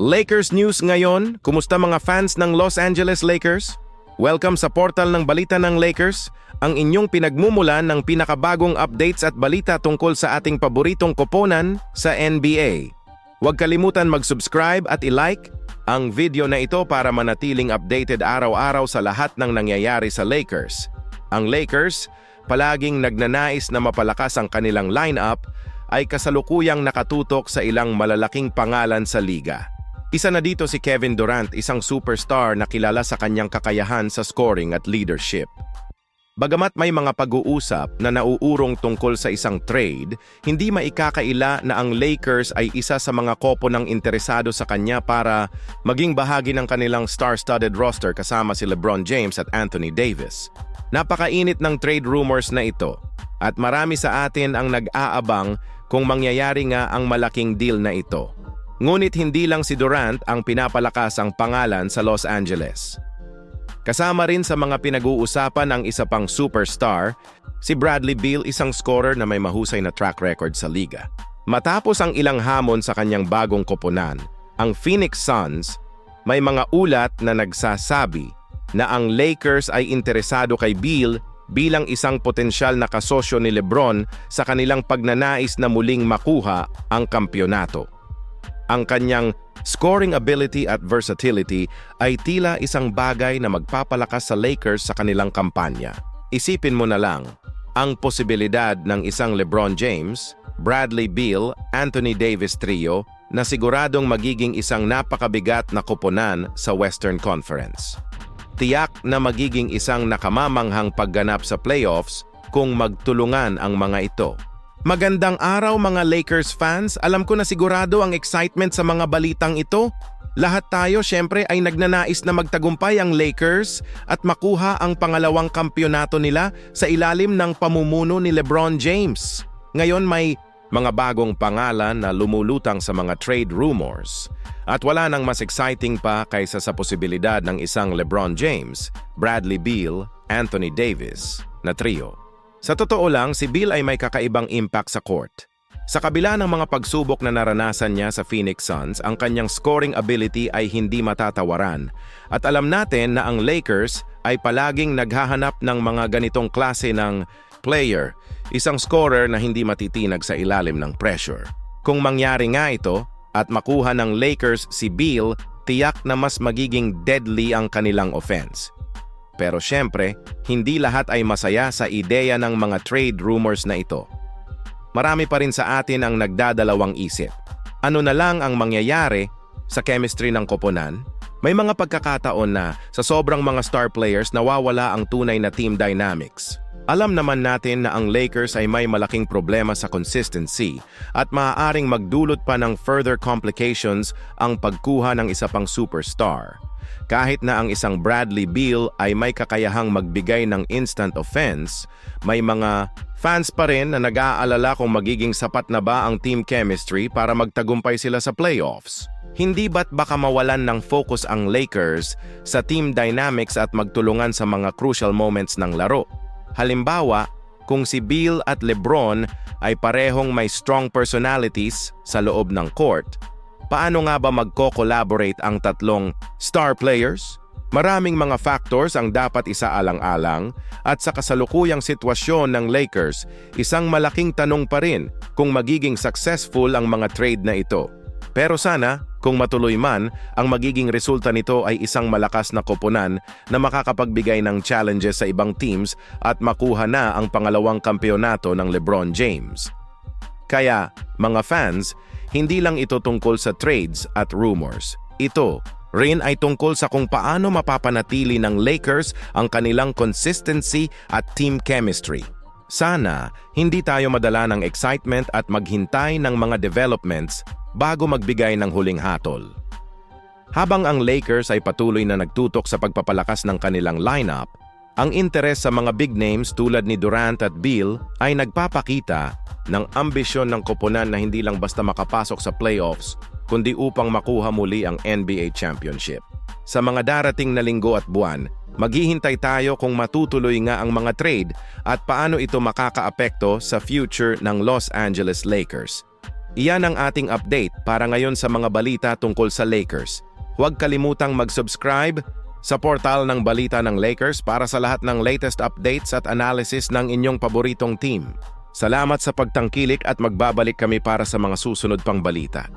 Lakers News ngayon, kumusta mga fans ng Los Angeles Lakers? Welcome sa portal ng balita ng Lakers, ang inyong pinagmumulan ng pinakabagong updates at balita tungkol sa ating paboritong koponan sa NBA. Huwag kalimutan mag-subscribe at i-like ang video na ito para manatiling updated araw-araw sa lahat ng nangyayari sa Lakers. Ang Lakers, palaging nagnanais na mapalakas ang kanilang lineup, ay kasalukuyang nakatutok sa ilang malalaking pangalan sa liga. Isa na dito si Kevin Durant, isang superstar na kilala sa kanyang kakayahan sa scoring at leadership. Bagamat may mga pag-uusap na nauurong tungkol sa isang trade, hindi maikakaila na ang Lakers ay isa sa mga kopo ng interesado sa kanya para maging bahagi ng kanilang star-studded roster kasama si LeBron James at Anthony Davis. Napakainit ng trade rumors na ito at marami sa atin ang nag-aabang kung mangyayari nga ang malaking deal na ito. Ngunit hindi lang si Durant ang pinapalakas ang pangalan sa Los Angeles. Kasama rin sa mga pinag-uusapan ang isa pang superstar, si Bradley Beal isang scorer na may mahusay na track record sa liga. Matapos ang ilang hamon sa kanyang bagong koponan, ang Phoenix Suns, may mga ulat na nagsasabi na ang Lakers ay interesado kay Beal bilang isang potensyal na kasosyo ni Lebron sa kanilang pagnanais na muling makuha ang kampyonato. Ang kanyang scoring ability at versatility ay tila isang bagay na magpapalakas sa Lakers sa kanilang kampanya. Isipin mo na lang, ang posibilidad ng isang LeBron James, Bradley Beal, Anthony Davis trio na siguradong magiging isang napakabigat na koponan sa Western Conference. Tiyak na magiging isang nakamamanghang pagganap sa playoffs kung magtulungan ang mga ito. Magandang araw mga Lakers fans. Alam ko na sigurado ang excitement sa mga balitang ito. Lahat tayo syempre ay nagnanais na magtagumpay ang Lakers at makuha ang pangalawang kampyonato nila sa ilalim ng pamumuno ni LeBron James. Ngayon may mga bagong pangalan na lumulutang sa mga trade rumors. At wala nang mas exciting pa kaysa sa posibilidad ng isang LeBron James, Bradley Beal, Anthony Davis na trio. Sa totoo lang, si Bill ay may kakaibang impact sa court. Sa kabila ng mga pagsubok na naranasan niya sa Phoenix Suns, ang kanyang scoring ability ay hindi matatawaran. At alam natin na ang Lakers ay palaging naghahanap ng mga ganitong klase ng player, isang scorer na hindi matitinag sa ilalim ng pressure. Kung mangyari nga ito at makuha ng Lakers si Bill, tiyak na mas magiging deadly ang kanilang offense. Pero syempre, hindi lahat ay masaya sa ideya ng mga trade rumors na ito. Marami pa rin sa atin ang nagdadalawang isip. Ano na lang ang mangyayari sa chemistry ng koponan? May mga pagkakataon na sa sobrang mga star players nawawala ang tunay na team dynamics. Alam naman natin na ang Lakers ay may malaking problema sa consistency at maaaring magdulot pa ng further complications ang pagkuha ng isa pang superstar. Kahit na ang isang Bradley Beal ay may kakayahang magbigay ng instant offense, may mga fans pa rin na nag-aalala kung magiging sapat na ba ang team chemistry para magtagumpay sila sa playoffs. Hindi ba't baka mawalan ng focus ang Lakers sa team dynamics at magtulungan sa mga crucial moments ng laro? Halimbawa, kung si Beal at LeBron ay parehong may strong personalities sa loob ng court, paano nga ba magko-collaborate ang tatlong star players? Maraming mga factors ang dapat isaalang-alang at sa kasalukuyang sitwasyon ng Lakers, isang malaking tanong pa rin kung magiging successful ang mga trade na ito. Pero sana, kung matuloy man, ang magiging resulta nito ay isang malakas na koponan na makakapagbigay ng challenges sa ibang teams at makuha na ang pangalawang kampyonato ng LeBron James. Kaya, mga fans, hindi lang ito tungkol sa trades at rumors. Ito rin ay tungkol sa kung paano mapapanatili ng Lakers ang kanilang consistency at team chemistry. Sana, hindi tayo madala ng excitement at maghintay ng mga developments bago magbigay ng huling hatol. Habang ang Lakers ay patuloy na nagtutok sa pagpapalakas ng kanilang lineup, ang interes sa mga big names tulad ni Durant at Beal ay nagpapakita ng ambisyon ng koponan na hindi lang basta makapasok sa playoffs, kundi upang makuha muli ang NBA Championship. Sa mga darating na linggo at buwan, maghihintay tayo kung matutuloy nga ang mga trade at paano ito makakaapekto sa future ng Los Angeles Lakers. Iyan ang ating update para ngayon sa mga balita tungkol sa Lakers. Huwag kalimutang mag-subscribe sa portal ng Balita ng Lakers para sa lahat ng latest updates at analysis ng inyong paboritong team. Salamat sa pagtangkilik at magbabalik kami para sa mga susunod pang balita.